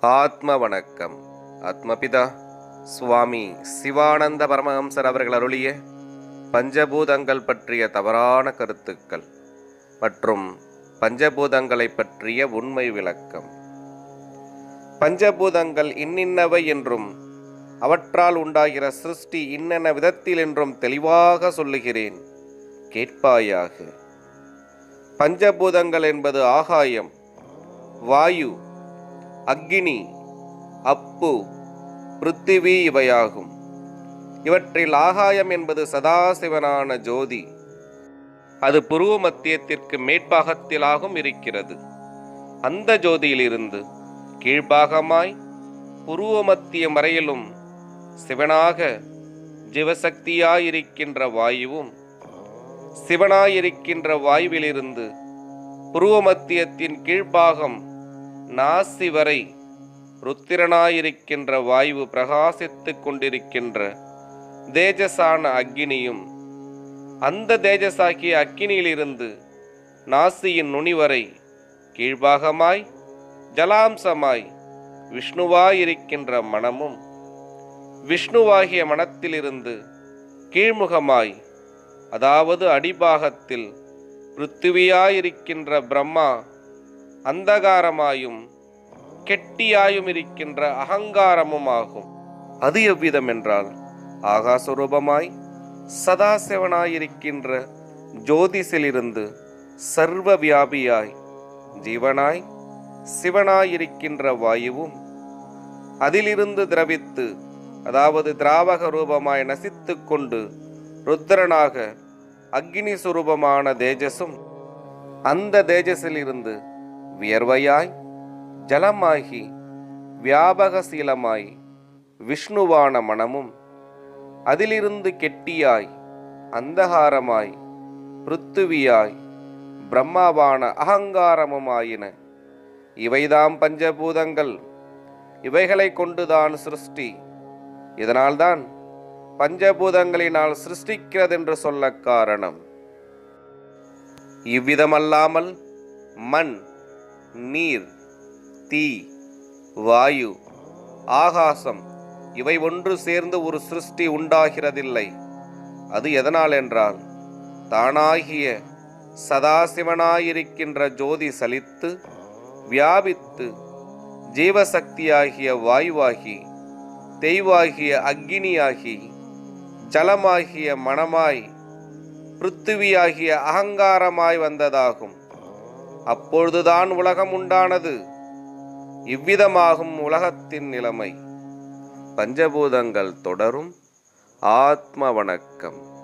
ஆத்ம வணக்கம். ஆத்மபிதா சுவாமி சிவானந்த பரமஹம்சர் அவர்கள் அருளிய பஞ்சபூதங்கள் பற்றிய தவறான கருத்துக்கள் மற்றும் பஞ்சபூதங்களை பற்றிய உண்மை விளக்கம். பஞ்சபூதங்கள் இன்னின்னவை என்றும் அவற்றால் உண்டாகிற சிருஷ்டி இன்னென்ன விதத்தில் என்றும் தெளிவாக சொல்லுகிறேன். கேட்பாயாக. பஞ்சபூதங்கள் என்பது ஆகாயம் வாயு அக்னி அப்பு பிருத்திவி இவையாகும். இவற்றில் ஆகாயம் என்பது சதாசிவனான ஜோதி. அது புருவ மத்தியத்திற்கு மேற்பாகத்திலாகும் இருக்கிறது. அந்த ஜோதியிலிருந்து கீழ்பாகமாய் புருவ மத்திய வரையிலும் சிவனாக ஜீவசக்தியாயிருக்கின்ற வாயுவும் சிவனாயிருக்கின்ற வாயுவிலிருந்து புருவ மத்தியத்தின் கீழ்ப்பாகம் நாசி வரை ருத்திரனாயிருக்கின்ற வாயு பிரகாசித்து கொண்டிருக்கின்ற தேஜசான அக்கினியும் அந்த தேஜசாகிய அக்கினியிலிருந்து நாசியின் நுனி வரை கீழ்பாகமாய் ஜலாம்சமாய் விஷ்ணுவாயிருக்கின்ற மனமும் விஷ்ணுவாகிய மனத்திலிருந்து கீழ்முகமாய் அதாவது அடிபாகத்தில் பிருத்திவியாயிருக்கின்ற பிரம்மா அந்தகாரமாயும் கெட்டியாயும் இருக்கின்ற அகங்காரமும் ஆகும் அது எவ்விதம் என்றால் ஆகாசரூபமாய் சதாசிவனாயிருக்கின்ற ஜோதிஷிலிருந்து சர்வ வியாபியாய் ஜீவனாய் சிவனாயிருக்கின்ற வாயுவும் அதிலிருந்து திரவித்து அதாவது திராவக ரூபமாய் நசித்து கொண்டு ருத்ரனாக அக்னி சுரூபமான தேஜஸும் அந்த தேஜஸிலிருந்து வியர்வையாய் ஜலமாகி வியாபகசீலமாய் விஷ்ணுவான மனமும் அதிலிருந்து கெட்டியாய் அந்தகாரமாய் பிருத்துவியாய் பிரம்மாவான அகங்காரமுமாயின. இவைதாம் பஞ்சபூதங்கள். இவைகளை கொண்டுதான் சிருஷ்டி. இதனால்தான் பஞ்சபூதங்களினால் சிருஷ்டிக்கிறதென்று சொல்ல காரணம். இவ்விதமல்லாமல் மண் நீர் தீ வாயு ஆகாசம் இவை ஒன்று சேர்ந்து ஒரு சிருஷ்டி உண்டாகிறதில்லை. அது எதனால் என்றால் தானாகிய சதாசிவனாயிருக்கின்ற ஜோதி சலித்து வியாபித்து ஜீவசக்தியாகிய வாயுவாகி தெய்வாகிய அக்னியாகி ஜலமாகிய மனமாய் பிருத்திவியாகிய அகங்காரமாய் வந்ததாகும். அப்பொழுதுதான் உலகம் உண்டானது. இவ்விதமாகும் உலகத்தின் நிலைமை. பஞ்சபூதங்கள் தொடரும். ஆத்ம வணக்கம்